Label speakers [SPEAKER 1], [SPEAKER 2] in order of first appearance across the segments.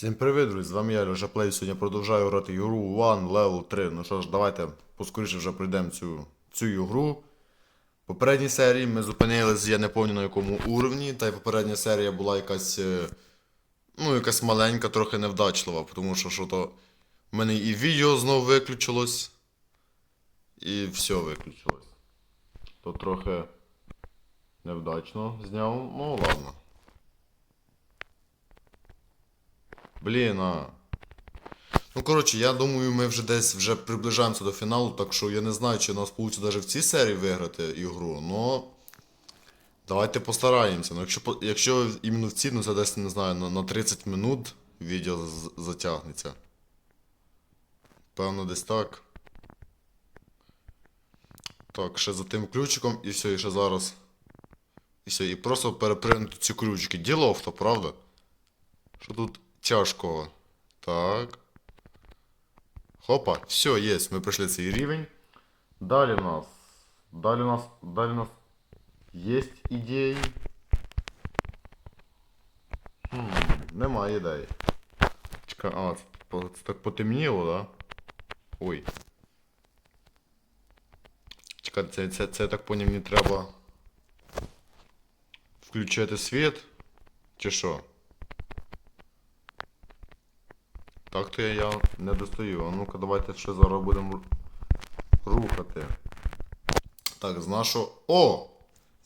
[SPEAKER 1] Всім привіт, друзі, з вами я, Леша Плей. Сьогодні продовжую грати ігру One Level 3. Ну що ж, давайте поскоріше вже пройдемо цю, цю ігру. В попередній серії ми зупинились, я не пам'ятаю на якому уровні, та й попередня серія була якась. е, Ну, якась маленька, трохи невдачлива, тому що що то в мене і відео знову виключилось. І все виключилось. То трохи невдачно зняв. Ну ладно. Блін, а. Ну, коротше, я думаю, ми вже десь вже приближаємося до фіналу, так що я не знаю, чи у нас вийде навіть в цій серії виграти ігру, но. Давайте постараємося. Ну, якщо, якщо іменно в цій, ну це десь, не знаю, на, на 30 минут відео затягнеться. Певно, десь так. Так, ще за тим ключиком і все, і ще зараз. І все, і просто перепринути ці ключики. Діло авто, правда? Що тут тяжкого? Так. Хопа, все, є, ми пройшли цей рівень. Далі в нас. Далі у нас. Далі у нас є ідеї. Хм, немає ідей. Чекай, а, це, по- це так потемніло, да? Ой. Чекай, це, це, це я так поняв, мені треба включити світ. Чи що? Так то я, не достаю. А ну-ка давайте ще зараз будемо рухати. Так, з нашого. О!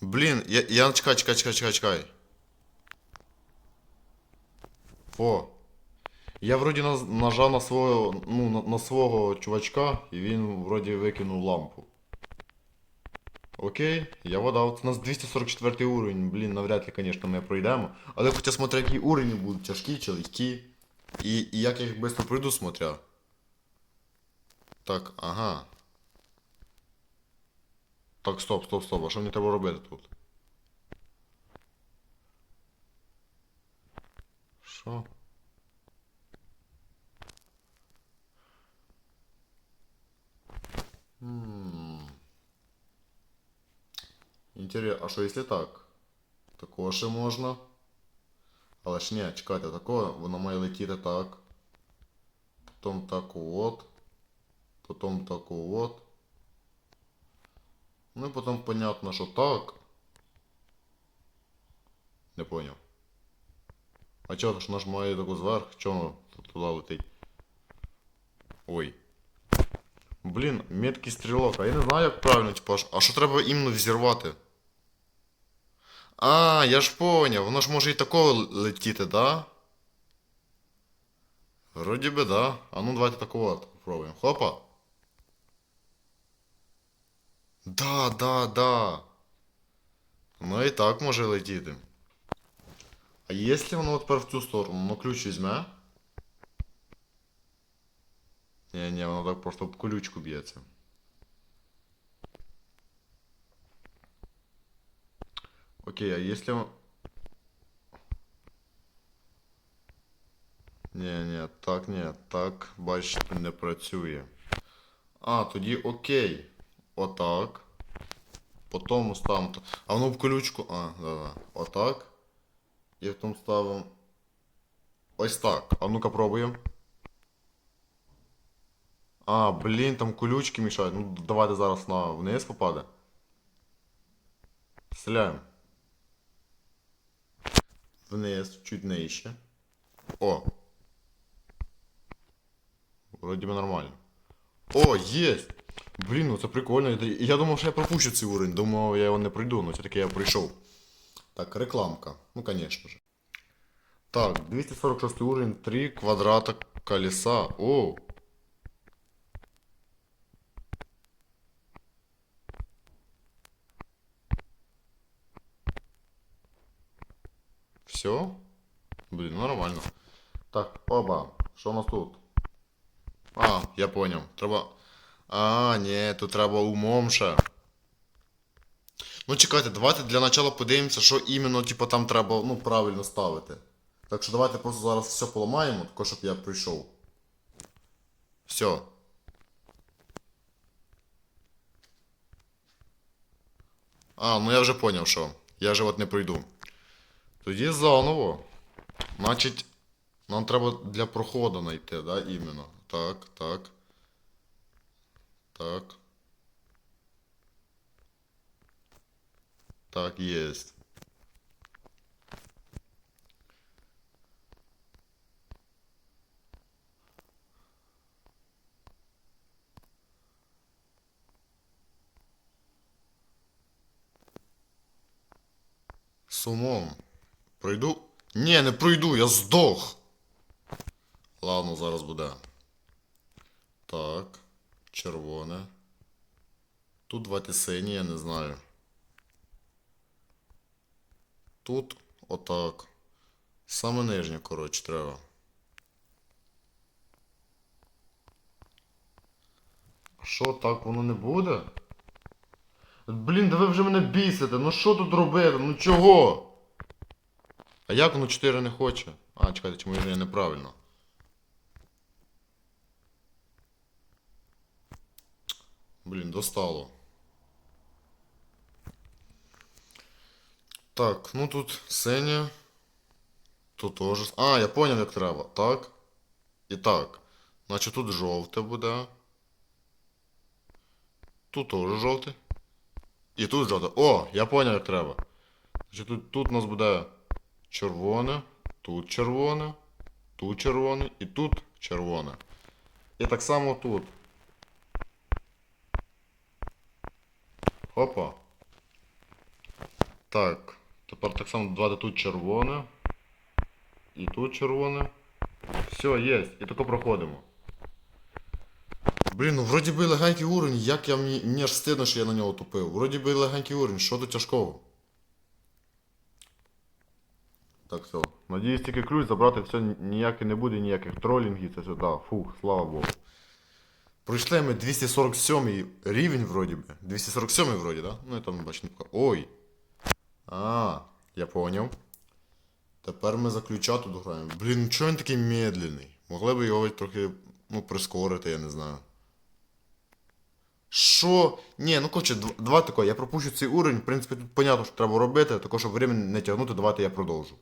[SPEAKER 1] Блін, я, я чекай, чекай, чекай, чекай, чекай. О! Я вроді нажав на свого, ну, на, на свого чувачка, і він вроді викинув лампу. Окей, я водав. Це у нас 244 уровень, блін, навряд ли, звісно, ми пройдемо. Але хоча смотря які уровні будуть тяжкі чи легкі. І, і як я їх швидко пройду, смотря. Так, ага. Так, стоп, стоп, стоп. А що мені треба робити тут? Що? Інтересно, а що якщо так? Такого ще можна. Але ж ні, чекайте, такого воно має летіти так. Потім так от. Потім так от. Ну і потім понятно, що так. Не поняв. А чого ж наш має таку зверх? Воно тут туди летить? Ой. Блін, меткий стрілок, а я не знаю, як правильно, типу, а що треба іменно взірвати? А, я ж поняв, воно ж може і такого летіти, да? Вроді би, да. А ну давайте такого попробуємо. Хопа. Да, да, да. Ну і так може летіти. А якщо воно тепер в цю сторону, ну ключ візьме? Ні, ні, воно так просто об колючку б'ється. Окей, а если он... Ні, ні, так, ні, так, бачите, не працює. А, тоді окей. Отак. Потім ставимо. т- А воно в колючку. А, да-да. Отак. І потім ставимо. Ось так. А ну-ка пробуємо. А, блін, там колючки мішають. Ну, давайте зараз на вниз попаде. Стріляємо. Вниз, чуть нижче. О. Вроді би нормально. О, єсть! Блін, ну це прикольно. Я- думав, що я пропущу цей уровень. Думав, я його не пройду, але все-таки я пройшов. Так, рекламка. Ну, конечно же. Так, 246 уровень, 3 квадрата колеса. О! Все? Блин, нормально. Так, оба. Що у нас тут? А, я понял. Треба. А, ні, тут треба умом ще. Ну чекайте, давайте для начала подивимося, що іменно, типу, там треба ну, правильно ставити. Так що давайте просто зараз все поламаємо, тако, щоб я прийшов. Все. А, ну я вже поняв, що. Я же от не пройду. Тоді заново. Значить, Нам треба для проходу знайти, да, іменно. Так, так. Так. Так, есть. З умом. Пройду? Ні, не пройду, я здох. Ладно, зараз буде. Так. Червоне. Тут давайте сині, я не знаю. Тут отак. Саме нижнє, коротше, треба. Що, так воно не буде? Блін, да ви вже мене бісите. Ну що тут робити? Ну чого? А як воно 4 не хоче? А, чекайте, чому я неправильно? Блін, достало. Так, ну тут синя. Тут теж. А, я поняв, як треба. Так. І так. Значить тут жовте буде. Тут теж жовте. І тут жовте. О, я поняв, як треба. Значить тут, тут у нас буде червоне, тут червоне, тут червоне і тут червоне. І так само тут. Опа. Так. Тепер так само давайте тут червоне. І тут червоне. Все, є. І тако проходимо. Блін, ну вроді би легенький уровень, як я мені, мені аж стидно, що я на нього тупив. Вроді би легенький уровень, що тут тяжкого? Так, все. Надіюсь, тільки ключ забрати все ніяких не буде, ніяких тролінгів, це сюди. Фух, слава Богу. Пройшли ми 247 рівень вроді би. 247 вроді, да? Ну я там бачу Ой. А, я поняв. Тепер ми за ключа тут граємо. Блін, ну чого він такий медленний? Могли б його трохи, ну, прискорити, я не знаю. Що? Ні, ну коротше, дв- два тако, я пропущу цей уровень, в принципі, тут понятно, що треба робити, також, щоб время не тягнути, давайте я продовжу.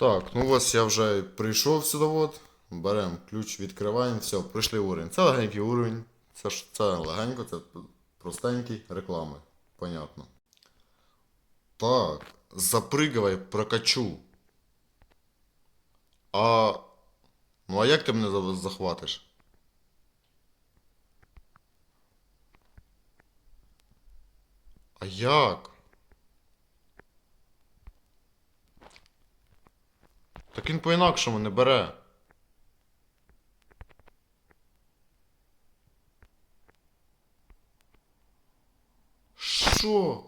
[SPEAKER 1] Так, ну ось я вже прийшов сюди, от. Беремо ключ, відкриваємо, все, прийшли уровень. Це легенький уровень. Це ж це легенько, це простенький реклами. Понятно. Так, запригивай, прокачу. А. Ну а як ти мене за- захватиш? А як? Так він по-інакшому не бере. Що?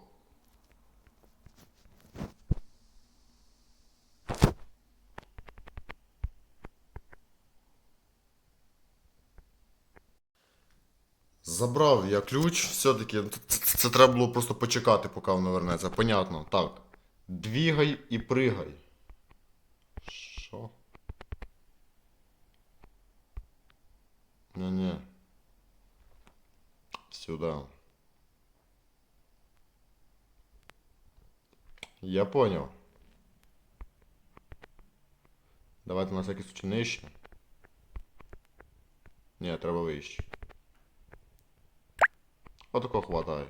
[SPEAKER 1] Забрав я ключ, все-таки це, це, це треба було просто почекати, поки воно вернеться. Понятно. Так. Двігай і пригай. Що? Не-не. Сюда. Я понял. Давайте на всякий случай нижче. Ні, треба вище. Отако хватає.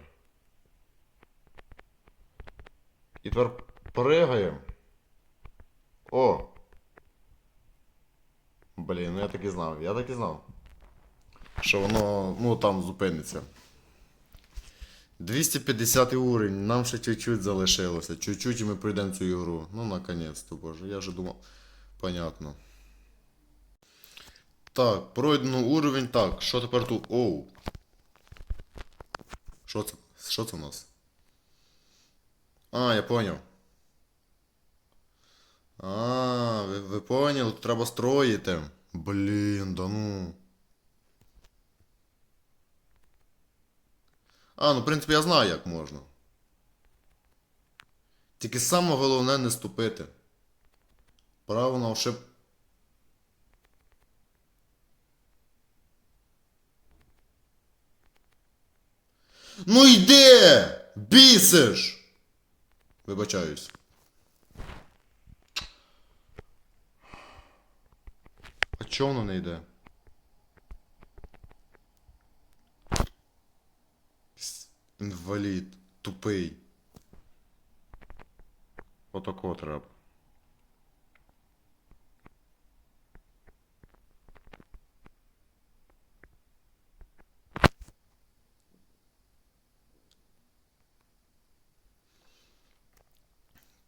[SPEAKER 1] І тепер пригаємо. О! Блін, ну я так і знав, я так і знав. Що воно, ну там зупиниться. 250 уровень, нам ще чуть-чуть залишилося. Чуть-чуть і ми пройдемо цю ігру. Ну, наконець-то, боже, я вже думав. Понятно. Так, пройдено уровень. Так, що тепер тут? Оу. Що це? Що це у нас? А, я поняв. А, ви, ви поняли, тут треба строїти. Блін, да ну. А, ну, в принципі, я знаю, як можна. Тільки саме головне не ступити. Право на ошиб... Ну йди! Бісиш! Вибачаюсь. Чого воно не йде? Інвалід. Тупий. Отако треба.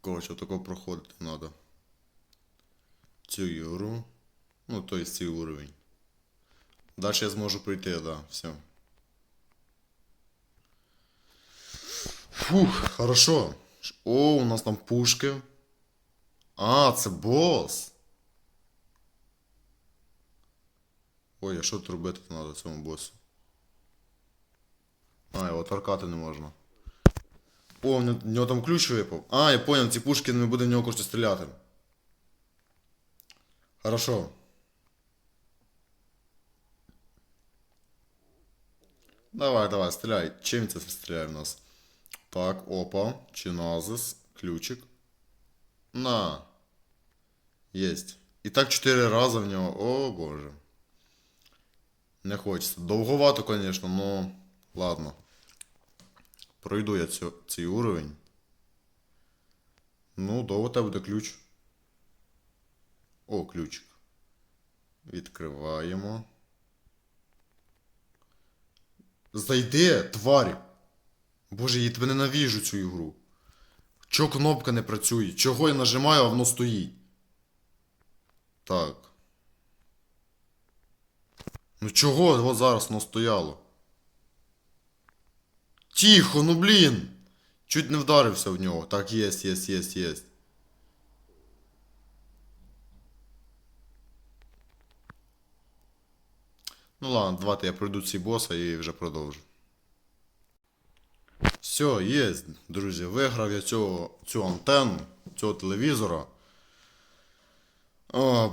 [SPEAKER 1] Коротше, отако проходити треба. Цю ігру. Ну, то есть цей уровень. Далі я зможу пройти, да, все. Фух, хорошо. О, у нас там пушки. А, це бос. Ой, а що тут робити треба цьому босу? А, його торкати не можна. О, в нього- там ключ випав. А, я понял, ці пушки не буде в нього кошту стріляти. Хорошо. Давай, давай, стреляй. Чим це стріляє в нас? Так, опа. Чиназис. Ключик. На. Єсть. І так чотири рази в нього. О боже. Не хочеться. Довговато, звісно, но ладно. Пройду я цю, цей уровень. Ну, довго тебе буде ключ. О, ключик. Відкриваємо. Зайди, тварь! Боже, я тебе ненавіжу цю ігру. Чого кнопка не працює? Чого я нажимаю, а воно стоїть? Так. Ну чого от зараз воно стояло? Тихо, ну блін! Чуть не вдарився в нього. Так, єсть, єсть, єсть, єсть. Ну ладно, давайте я пройду ці боса і вже продовжу. Все, є, друзі, виграв я цього, цю антенну, цього телевізора. О,